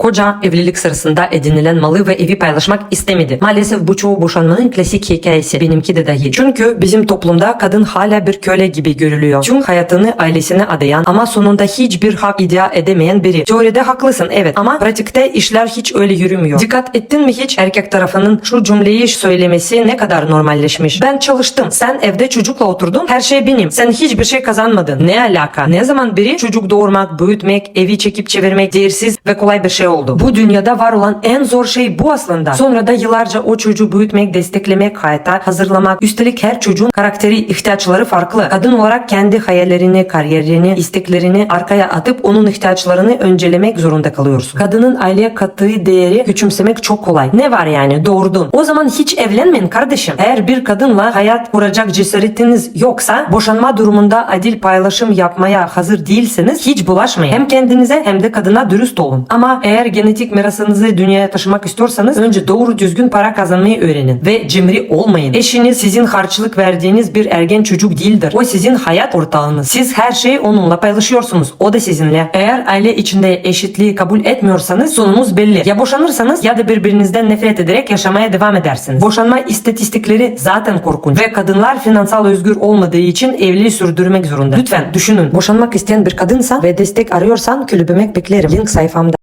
Koca evlilik sırasında edinilen malı ve evi paylaşmak istemedi. Maalesef bu çoğu boşanmanın klasik hikayesi. Benimki de dahil. Çünkü bizim toplumda kadın hala bir köle gibi görülüyor. Tüm hayatını ailesine adayan ama sonunda hiçbir hak iddia edemeyen biri. Teoride haklısın evet ama pratikte işler hiç öyle yürümüyor. Dikkat ettin mi hiç erkek tarafının şu cümleyi söylemesi ne kadar normalleşmiş. Ben çalıştım. Sen evde çocukla oturdun. Her şey benim. Sen hiçbir şey kazanmadın. Ne alaka? Ne zaman biri çocuk doğurmak, büyütmek, evi çekip çevirmek değersiz ve kolay bir şey oldu. Bu dünyada var olan en zor şey bu aslında. Sonra da yıllarca o çocuğu büyütmek, desteklemek, hayata hazırlamak. Üstelik her çocuğun karakteri, ihtiyaçları farklı. Kadın olarak kendi hayallerini, kariyerini, isteklerini arkaya atıp onun ihtiyaçlarını öncelemek zorunda kalıyorsun. Kadının aileye kattığı değeri küçümsemek çok kolay. Ne var yani doğurdun. O zaman hiç evlenmeyin kardeşim. Eğer bir kadınla hayat kuracak cesaretiniz yoksa boşanma durumunda adil paylaşım yapmaya hazır değilseniz hiç bulaşmayın. Hem kendinize hem de kadına dürüst olun. Ama eğer genetik mirasınızı dünyaya taşımak istiyorsanız önce doğru düzgün para kazanmayı öğrenin ve cimri olmayın. Eşiniz sizin harçlık verdiğiniz bir ergen çocuk değildir. O sizin hayat ortağınız. Siz her şeyi onunla paylaşıyorsunuz. O da sizinle. Eğer aile içinde eşitliği kabul etmiyorsanız sonunuz belli. Ya boşanırsanız ya da birbirinizden nefret ederek yaşamaya devam edersiniz. Boşanma istatistikleri zaten korkunç ve kadınlar finansal özgür olmadığı için evliliği sürdürmek zorunda. Lütfen düşünün. Boşanmak isteyen bir kadınsan ve destek arıyorsan kulübüme beklerim. Link sayfamda.